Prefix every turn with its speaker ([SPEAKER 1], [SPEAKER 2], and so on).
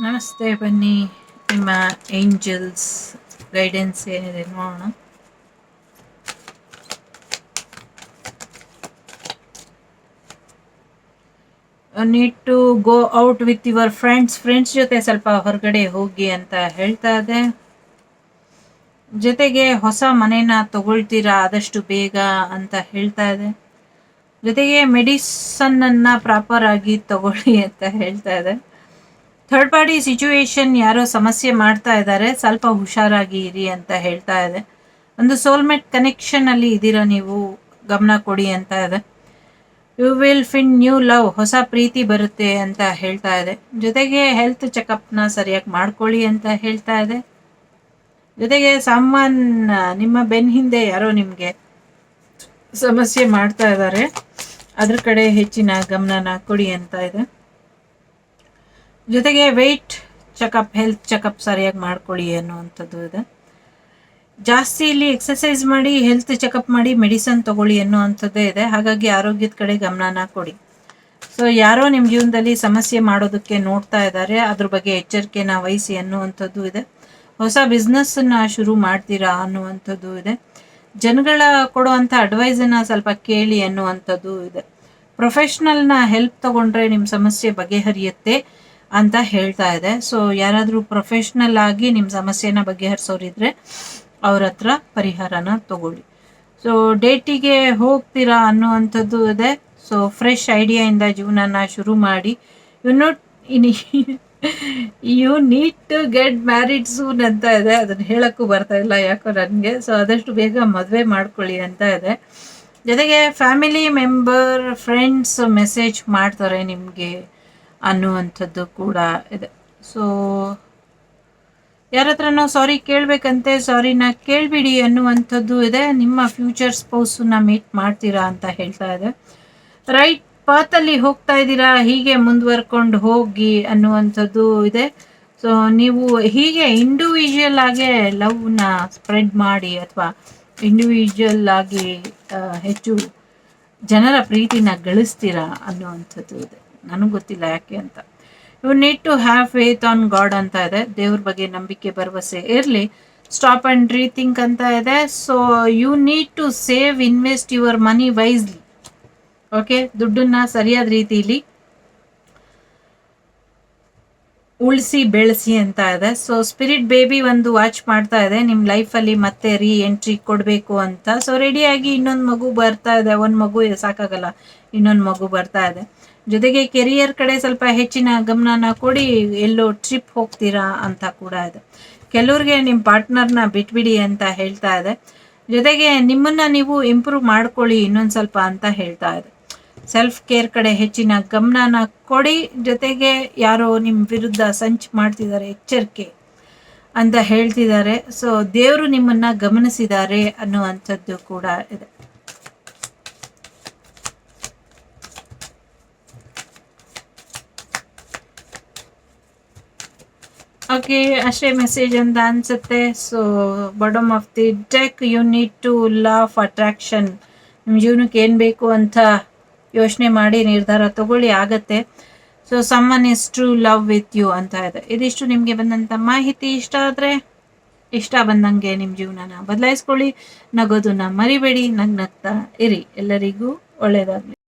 [SPEAKER 1] ನಮಸ್ತೆ ಬನ್ನಿ. ನಿಮ್ಮ ಏಂಜಲ್ಸ್ ಗೈಡೆನ್ಸ್ ಏನಿದೆ ನೋಡೋಣ. Need to go out with your friends friends ಜೊತೆ ಸ್ವಲ್ಪ ಹೊರಗಡೆ ಹೋಗಿ ಅಂತ ಹೇಳ್ತಾ ಇದೆ. ಜೊತೆಗೆ ಹೊಸ ಮನೇನ ತಗೊಳ್ತೀರಾ? ಆದಷ್ಟು ಬೇಗ ಅಂತ ಹೇಳ್ತಾ ಇದೆ. ಜೊತೆಗೆ ಮೆಡಿಸನ್ನನ್ನು ಪ್ರಾಪರ್ ಆಗಿ ತಗೊಳ್ಳಿ ಅಂತ ಹೇಳ್ತಾ ಇದೆ. ಥರ್ಡ್ ಪಾರ್ಟಿ ಸಿಚುವೇಶನ್ ಯಾರೋ ಸಮಸ್ಯೆ ಮಾಡ್ತಾ ಇದ್ದಾರೆ. ಸ್ವಲ್ಪ ಹುಷಾರಾಗಿ ಇರಿ ಅಂತ ಹೇಳ್ತಾ ಇದೆ. ಒಂದು ಸೋಲ್ಮೇಟ್ ಕನೆಕ್ಷನ್ ಅಲ್ಲಿ ಇದ್ದೀರಾ ನೀವು? ಗಮನ ಕೊಡಿ ಅಂತ ಇದೆ. You will find new love ಹೊಸ ಪ್ರೀತಿ ಬರುತ್ತೆ ಅಂತ ಹೇಳ್ತಾ ಇದೆ. ಜೊತೆಗೆ ಹೆಲ್ತ್ ಚೆಕಪ್ನ ಸರಿಯಾಗಿ ಮಾಡ್ಕೊಳ್ಳಿ ಅಂತ ಹೇಳ್ತಾ ಇದೆ. ಜೊತೆಗೆ ಸಾಮಾನ್, ನಿಮ್ಮ ಬೆನ್ ಹಿಂದೆ ಯಾರೋ ನಿಮಗೆ ಸಮಸ್ಯೆ ಮಾಡ್ತಾ ಇದ್ದಾರೆ. ಅದ್ರ ಕಡೆ ಹೆಚ್ಚಿನ ಗಮನನ ಕೊಡಿ ಅಂತ ಇದೆ. ಜೊತೆಗೆ ವೆಯ್ಟ್ ಚೆಕಪ್ ಹೆಲ್ತ್ ಚೆಕಪ್ ಸರಿಯಾಗಿ ಮಾಡ್ಕೊಳ್ಳಿ ಅನ್ನುವಂಥದ್ದು ಇದೆ. ಜಾಸ್ತಿ ಇಲ್ಲಿ ಎಕ್ಸಸೈಸ್ ಮಾಡಿ ಹೆಲ್ತ್ ಚೆಕಪ್ ಮಾಡಿ ಮೆಡಿಸನ್ ತಗೊಳ್ಳಿ ಅನ್ನುವಂಥದ್ದೇ ಇದೆ. ಹಾಗಾಗಿ ಆರೋಗ್ಯದ ಕಡೆ ಗಮನನ ಕೊಡಿ. ಸೊ ಯಾರೋ ನಿಮ್ಮ ಜೀವನದಲ್ಲಿ ಸಮಸ್ಯೆ ಮಾಡೋದಕ್ಕೆ ನೋಡ್ತಾ ಇದ್ದಾರೆ, ಅದ್ರ ಬಗ್ಗೆ ಎಚ್ಚರಿಕೆನ ವಹಿಸಿ ಅನ್ನುವಂಥದ್ದು ಇದೆ. ಹೊಸ ಬಿಸ್ನೆಸ್ಸನ್ನು ಶುರು ಮಾಡ್ತೀರಾ ಅನ್ನುವಂಥದ್ದು ಇದೆ. ಜನಗಳ ಕೊಡುವಂಥ ಅಡ್ವೈಸನ್ನು ಸ್ವಲ್ಪ ಕೇಳಿ ಅನ್ನುವಂಥದ್ದು ಇದೆ. ಪ್ರೊಫೆಷ್ನಲ್ನ ಹೆಲ್ಪ್ ತಗೊಂಡ್ರೆ ನಿಮ್ಮ ಸಮಸ್ಯೆ ಬಗೆಹರಿಯುತ್ತೆ. ಅಂತ ಹೇಳ್ತಾ ಇದೆ. ಸೊ ಯಾರಾದರೂ ಪ್ರೊಫೆಷ್ನಲ್ ಆಗಿ ನಿಮ್ಮ ಸಮಸ್ಯೆನ ಬಗೆಹರಿಸೋರಿದ್ರೆ ಅವ್ರ ಹತ್ರ ಪರಿಹಾರನ ತಗೊಳ್ಳಿ. ಸೊ ಡೇಟಿಗೆ ಹೋಗ್ತೀರಾ ಅನ್ನುವಂಥದ್ದು ಇದೆ. ಸೊ ಫ್ರೆಶ್ ಐಡಿಯಾಯಿಂದ ಜೀವನನ ಶುರು ಮಾಡಿ. You note in you need to get married soon ಅಂತ ಇದೆ. ಅದನ್ನು ಹೇಳೋಕ್ಕೂ ಬರ್ತಾ ಇಲ್ಲ ಯಾಕೋ ನನಗೆ. ಸೊ ಆದಷ್ಟು ಬೇಗ ಮದುವೆ ಮಾಡ್ಕೊಳ್ಳಿ ಅಂತ ಇದೆ. ಜೊತೆಗೆ ಫ್ಯಾಮಿಲಿ ಮೆಂಬರ್ ಫ್ರೆಂಡ್ಸ್ ಮೆಸೇಜ್ ಮಾಡ್ತಾರೆ ನಿಮಗೆ. ಅನ್ನುವಂಥದ್ದು ಕೂಡ ಇದೆ. ಸೊ ಯಾರ ನಾವು ಸಾರಿ ಕೇಳಬೇಕಂತೆ ಸಾರಿನ ಕೇಳಬಿಡಿ ಅನ್ನುವಂಥದ್ದು ಇದೆ. ನಿಮ್ಮ ಫ್ಯೂಚರ್ ಸ್ಪೌಸನ್ನ ಮೀಟ್ ಮಾಡ್ತೀರಾ ಅಂತ ಹೇಳ್ತಾ ಇದೆ. ರೈಟ್ ಪಾತಲ್ಲಿ ಹೋಗ್ತಾ ಇದ್ದೀರಾ, ಹೀಗೆ ಮುಂದುವರ್ಕೊಂಡು ಹೋಗಿ ಅನ್ನುವಂಥದ್ದು ಇದೆ. ಸೊ ನೀವು ಹೀಗೆ ಇಂಡಿವಿಜುವಲ್ ಆಗಿ ಲವ್ನ ಸ್ಪ್ರೆಡ್ ಮಾಡಿ ಅಥವಾ ಇಂಡಿವಿಜುವಲ್ ಆಗಿ ಹೆಚ್ಚು ಜನರ ಪ್ರೀತಿನ ಗಳಿಸ್ತೀರಾ ಅನ್ನುವಂಥದ್ದು ಇದೆ. ನನಗೆ ಗೊತ್ತಿಲ್ಲ ಯಾಕೆ ಅಂತ. You need to have faith on God ಅಂತ ಇದೆ. ದೇವ್ರ ಬಗ್ಗೆ ನಂಬಿಕೆ, ಭರವಸೆ ಇರಲಿ. ಸ್ಟಾಪ್ ಆ್ಯಂಡ್ ರೀಥಿಂಕ್ ಅಂತ ಇದೆ. So you need to save invest your money wisely okay ದುಡ್ಡನ್ನ ಸರಿಯಾದ ರೀತಿಯಲ್ಲಿ ಉಳಿಸಿ, ಬೆಳೆಸಿ ಅಂತ ಇದೆ. ಸೊ ಸ್ಪಿರಿಟ್ ಬೇಬಿ ಒಂದು ವಾಚ್ ಮಾಡ್ತಾ ಇದೆ. ನಿಮ್ಮ ಲೈಫಲ್ಲಿ ಮತ್ತೆ ರೀ ಎಂಟ್ರಿ ಕೊಡಬೇಕು ಅಂತ. ಸೊ ರೆಡಿಯಾಗಿ ಇನ್ನೊಂದು ಮಗು ಬರ್ತಾ ಇದೆ. ಒಂದು ಮಗು ಸಾಕಾಗಲ್ಲ. ಇನ್ನೊಂದು ಮಗು ಬರ್ತಾ ಇದೆ. ಜೊತೆಗೆ ಕೆರಿಯರ್ ಕಡೆ ಸ್ವಲ್ಪ ಹೆಚ್ಚಿನ ಗಮನನ ಕೊಡಿ. ಎಲ್ಲೋ ಟ್ರಿಪ್ ಹೋಗ್ತೀರಾ ಅಂತ ಕೂಡ ಇದೆ. ಕೆಲವ್ರಿಗೆ ನಿಮ್ಮ ಪಾರ್ಟ್ನರ್ನ ಬಿಟ್ಬಿಡಿ ಅಂತ ಹೇಳ್ತಾ ಇದೆ. ಜೊತೆಗೆ ನಿಮ್ಮನ್ನ ನೀವು ಇಂಪ್ರೂವ್ ಮಾಡ್ಕೊಳ್ಳಿ ಇನ್ನೊಂದು ಸ್ವಲ್ಪ ಅಂತ ಹೇಳ್ತಾ ಇದೆ. ಸೆಲ್ಫ್ ಕೇರ್ ಕಡೆ ಹೆಚ್ಚಿನ ಗಮನನ ಕೊಡಿ. ಜೊತೆಗೆ ಯಾರೋ ನಿಮ್ಮ ವಿರುದ್ಧ ಸಂಚು ಮಾಡ್ತಿದ್ದಾರೆ, ಎಚ್ಚರಿಕೆ ಅಂತ ಹೇಳ್ತಿದ್ದಾರೆ. ಸೊ ದೇವರು ನಿಮ್ಮನ್ನ ಗಮನಿಸಿದ್ದಾರೆ ಅನ್ನುವಂಥದ್ದು ಕೂಡ ಇದೆ. ಓಕೆ ಅಷ್ಟೇ ಮೆಸೇಜ್ ಅಂತ ಅನ್ಸುತ್ತೆ. So bottom of the deck you need to love attraction ನಿಮ್ಮ ಜೀವನಕ್ಕೆ ಏನು ಬೇಕು ಅಂತ ಯೋಚನೆ ಮಾಡಿ ನಿರ್ಧಾರ ತಗೊಳ್ಳಿ, ಆಗತ್ತೆ. So someone is to love with you ಅಂತ ಇದೆ. ಇದಿಷ್ಟು ನಿಮಗೆ ಬಂದಂಥ ಮಾಹಿತಿ. ಇಷ್ಟ ಆದರೆ, ಇಷ್ಟ ಬಂದಂಗೆ ನಿಮ್ಮ ಜೀವನನ ಬದಲಾಯಿಸ್ಕೊಳ್ಳಿ. ನಗೋದನ್ನ ಮರಿಬೇಡಿ ನಗ್ ನಗ್ತಾ ಇರಿ. ಎಲ್ಲರಿಗೂ ಒಳ್ಳೆಯದಾಗಲಿ.